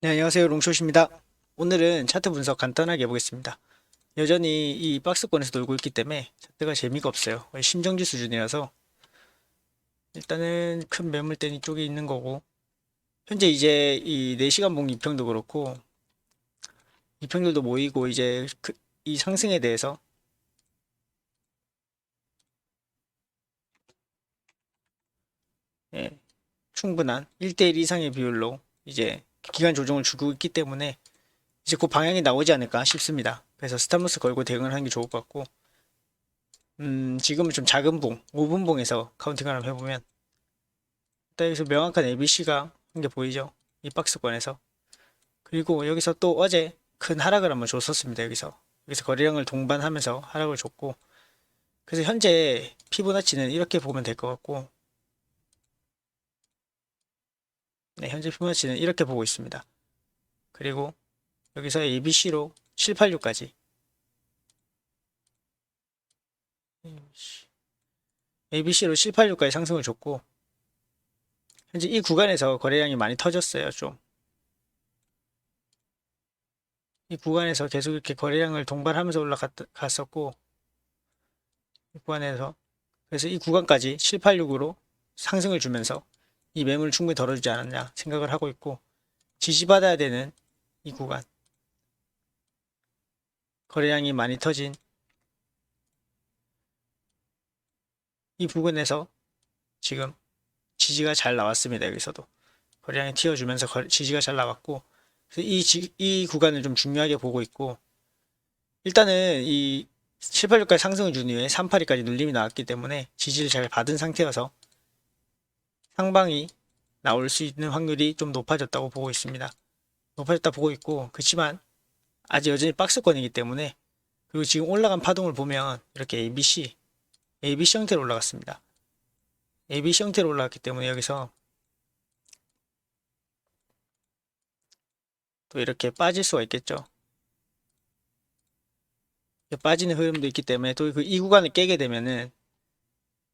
네, 안녕하세요. 롱숏입니다. 오늘은 차트 분석 간단하게 해보겠습니다. 여전히 이 박스권에서 놀고 있기 때문에 차트가 재미가 없어요. 심정지 수준이라서 일단은 큰 매물대는 이쪽에 있는 거고 현재 이제 이 4시간 봉 이평도 그렇고 이평들도 모이고 이제 그, 이 상승에 대해서 예, 충분한 1대1 이상의 비율로 이제 기간 조정을 주고 있기 때문에 이제 그 방향이 나오지 않을까 싶습니다. 그래서 스타무스 걸고 대응을 하는 게 좋을 것 같고, 음, 지금은 좀 작은 봉, 5분 봉에서 카운팅을 한번 해보면, 일단 여기서 명확한 ABC가 한 게 보이죠? 이 박스권에서. 그리고 여기서 또 어제 큰 하락을 한번 줬었습니다. 여기서. 여기서 거래량을 동반하면서 하락을 줬고, 그래서 현재 피보나치는 이렇게 보면 될 것 같고, 네, 현재 피보나치는 이렇게 보고 있습니다. 그리고 여기서 ABC로 786까지 ABC로 786까지 상승을 줬고 현재 이 구간에서 거래량이 많이 터졌어요 좀. 이 구간에서 계속 이렇게 거래량을 동반하면서 올라갔었고 이 구간에서 그래서 이 구간까지 786으로 상승을 주면서 이 매물을 충분히 덜어주지 않았냐 생각을 하고 있고 지지받아야 되는 이 구간 거래량이 많이 터진 이 부분에서 지금 지지가 잘 나왔습니다. 여기서도 거래량이 튀어주면서 거- 지지가 잘 나왔고 이, 지- 이 구간을 좀 중요하게 보고 있고 일단은 이 786까지 상승을 준 이후에 382까지 눌림이 나왔기 때문에 지지를 잘 받은 상태여서 상방이 나올 수 있는 확률이 좀 높아졌다고 보고 있습니다. 높아졌다 보고 있고 그렇지만 아직 여전히 박스권이기 때문에 그리고 지금 올라간 파동을 보면 이렇게 ABC ABC 형태로 올라갔습니다. ABC 형태로 올라갔기 때문에 여기서 또 이렇게 빠질 수가 있겠죠. 빠지는 흐름도 있기 때문에 또 그 이 구간을 깨게 되면은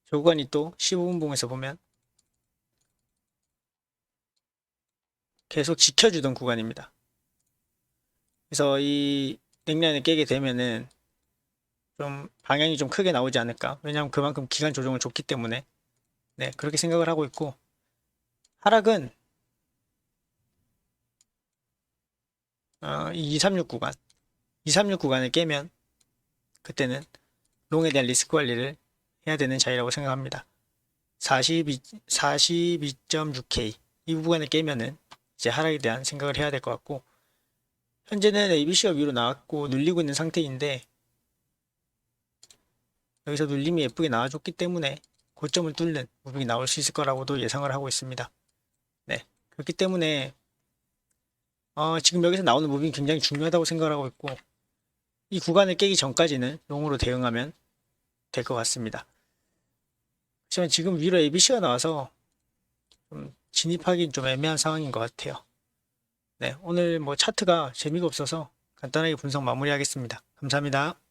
저 구간이 또 15분 봉에서 보면 계속 지켜주던 구간입니다. 그래서 이 넥라인을 깨게 되면은 좀 방향이 좀 크게 나오지 않을까. 왜냐하면 그만큼 기간 조정을 줬기 때문에 네 그렇게 생각을 하고 있고 하락은 어, 이 236 구간 236 구간을 깨면 그때는 롱에 대한 리스크 관리를 해야 되는 자리라고 생각합니다. 42, 42.6K 이 구간을 깨면은 이제 하락에 대한 생각을 해야 될 것 같고 현재는 ABC가 위로 나왔고 눌리고 있는 상태인데 여기서 눌림이 예쁘게 나와줬기 때문에 고점을 뚫는 무빙이 나올 수 있을 거라고도 예상을 하고 있습니다. 네 그렇기 때문에 어, 지금 여기서 나오는 무빙이 굉장히 중요하다고 생각을 하고 있고 이 구간을 깨기 전까지는 롱으로 대응하면 될 것 같습니다. 하지만 지금 위로 ABC가 나와서 좀 진입하기는 좀 애매한 상황인 것 같아요. 네, 오늘 뭐 차트가 재미가 없어서 간단하게 분석 마무리하겠습니다. 감사합니다.